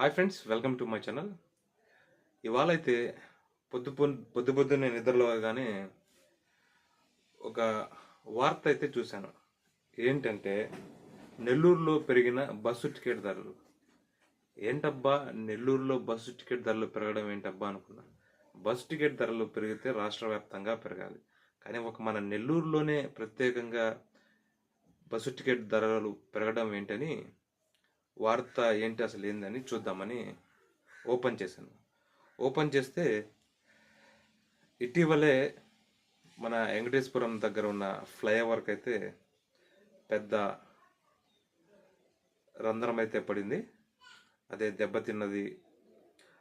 Hi friends welcome to my channel. ఇవాళ అయితే పొద్దు పొద్దు పొద్దు పొద్దున్నే నిద్రలోగానే ఒక వార్త అయితే చూశాను. ఏంటంటే నెల్లూరులో పెరిగిన బస్సు టికెట్ ధరలు. ఏంటబ్బా నెల్లూరులో బస్సు టికెట్ ధరలు పెరగడం ఏంటబ్బా అనుకున్నా. బస్సు టికెట్ ధరలు పెరిగితే రాష్ట్ర వ్యాప్తంగా పెరగాలి. కానీ ఒక మన నెల్లూరులోనే ప్రత్యేకంగా బస్సు టికెట్ ధరలు పెరగడం ఏంటని వార్త ఏంటి అసలు ఏందని చూద్దామని ఓపెన్ చేశాను. ఓపెన్ చేస్తే ఇటీవలే మన వెంకటేశ్వరం దగ్గర ఉన్న ఫ్లైఓవర్కి అయితే పెద్ద రంధ్రం అయితే పడింది. అదే దెబ్బతిన్నది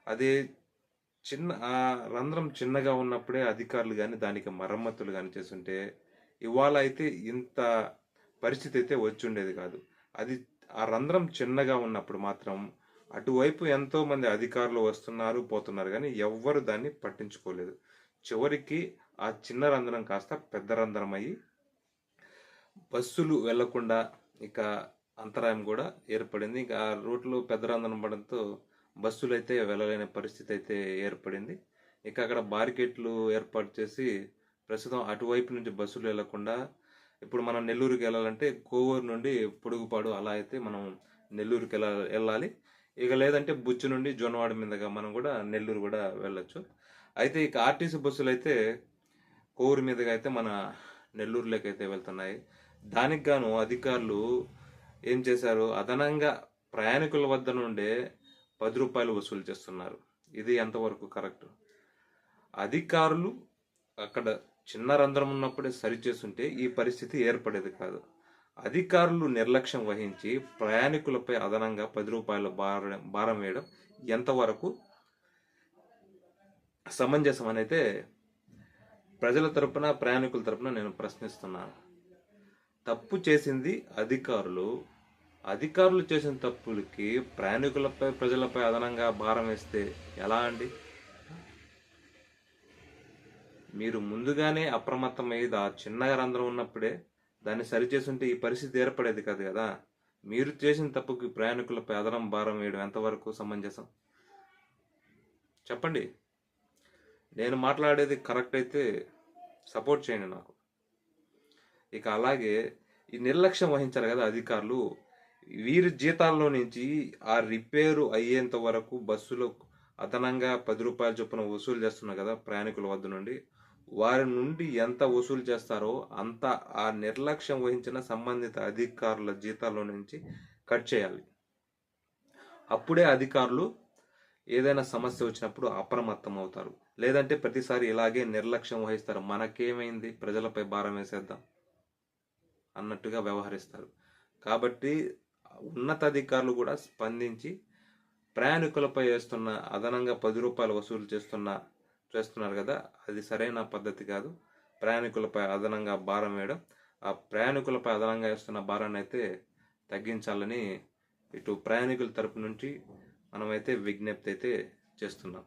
అదే చిన్న ఆ రంధ్రం చిన్నగా ఉన్నప్పుడే అధికారులు కానీ దానికి మరమ్మతులు కానీ చేస్తుంటే ఇవాళ అయితే ఇంత పరిస్థితి అయితే వచ్చి ఉండేది కాదు. అది ఆ రంధ్రం చిన్నగా ఉన్నప్పుడు మాత్రం అటువైపు ఎంతో మంది అధికారులు వస్తున్నారు పోతున్నారు కానీ ఎవ్వరు దాన్ని పట్టించుకోలేదు. చివరికి ఆ చిన్న రంధ్రం కాస్త పెద్ద రంధ్రం అయ్యి బస్సులు వెళ్ళకుండా ఇక అంతరాయం కూడా ఏర్పడింది. ఇంకా ఆ రూట్లో పెద్ద రంధ్రం పడంతో బస్సులు అయితే వెళ్ళలేని పరిస్థితి అయితే ఏర్పడింది. ఇక అక్కడ బారికేట్లు ఏర్పాటు చేసి ప్రస్తుతం అటువైపు నుంచి బస్సులు వెళ్ళకుండా ఇప్పుడు మనం నెల్లూరుకి వెళ్ళాలంటే కోవూరు నుండి పొడుగుపాడు అలా అయితే మనం నెల్లూరుకి వెళ్ళ వెళ్ళాలి. ఇక లేదంటే బుచ్చు నుండి జొన్నవాడ మీదుగా మనం కూడా నెల్లూరు కూడా వెళ్ళొచ్చు. అయితే ఇక ఆర్టీసీ బస్సులు అయితే కోవూరు మీదుగా అయితే మన నెల్లూరులోకి అయితే వెళ్తున్నాయి. దానికి గాను అధికారులు ఏం చేశారు? అదనంగా ప్రయాణికుల వద్ద నుండే పది రూపాయలు వసూలు చేస్తున్నారు. ఇది ఎంతవరకు కరెక్ట్? అధికారులు అక్కడ చిన్న రంధ్రం ఉన్నప్పుడే సరిచేస్తుంటే ఈ పరిస్థితి ఏర్పడేది కాదు. అధికారులు నిర్లక్ష్యం వహించి ప్రయాణికులపై అదనంగా పది రూపాయల భారం భారం వేయడం ఎంతవరకు సమంజసం అనైతే ప్రజల తరపున ప్రయాణికుల తరపున నేను ప్రశ్నిస్తున్నాను. తప్పు చేసింది అధికారులు. అధికారులు చేసిన తప్పులకి ప్రయాణికులపై ప్రజలపై అదనంగా భారం వేస్తే ఎలా అండి? మీరు ముందుగానే అప్రమత్తమై ఆ చిన్నగా రంధ్రం ఉన్నప్పుడే దాన్ని సరిచేస్తుంటే ఈ పరిస్థితి ఏర్పడేది కాదు కదా? మీరు చేసిన తప్పుకి ప్రయాణికులపై అదనం భారం వేయడం ఎంతవరకు సమంజసం? చెప్పండి. నేను మాట్లాడేది కరెక్ట్ అయితే సపోర్ట్ చేయండి నాకు. ఇక అలాగే ఈ నిర్లక్ష్యం వహించారు కదా అధికారులు. వీరి జీతాల్లో నుంచి ఆ రిపేరు అయ్యేంత వరకు బస్సులో అదనంగా పది రూపాయల చొప్పున వసూలు చేస్తున్నారు కదా ప్రయాణికుల వద్ద నుండి. వారి నుండి ఎంత వసూలు చేస్తారో అంత ఆ నిర్లక్ష్యం వహించిన సంబంధిత అధికారుల జీతాల్లో నుంచి కట్ చేయాలి. అప్పుడే అధికారులు ఏదైనా సమస్య వచ్చినప్పుడు అప్రమత్తం అవుతారు. లేదంటే ప్రతిసారి ఇలాగే నిర్లక్ష్యం వహిస్తారు. మనకేమైంది? ప్రజలపై భారం వేసేద్దాం అన్నట్టుగా వ్యవహరిస్తారు. కాబట్టి ఉన్నతాధికారులు కూడా స్పందించి ప్రయాణికులపై వేస్తున్న అదనంగా పది రూపాయలు వసూలు చేస్తున్న చేస్తున్నారు కదా అది సరైన పద్ధతి కాదు. ప్రయాణికులపై అదనంగా భారం వేయడం ఆ ప్రయాణికులపై అదనంగా వేస్తున్న భారాన్ని అయితే తగ్గించాలని ఇటు ప్రయాణికుల తరపు నుంచి మనమైతే విజ్ఞప్తి అయితే చేస్తున్నాం.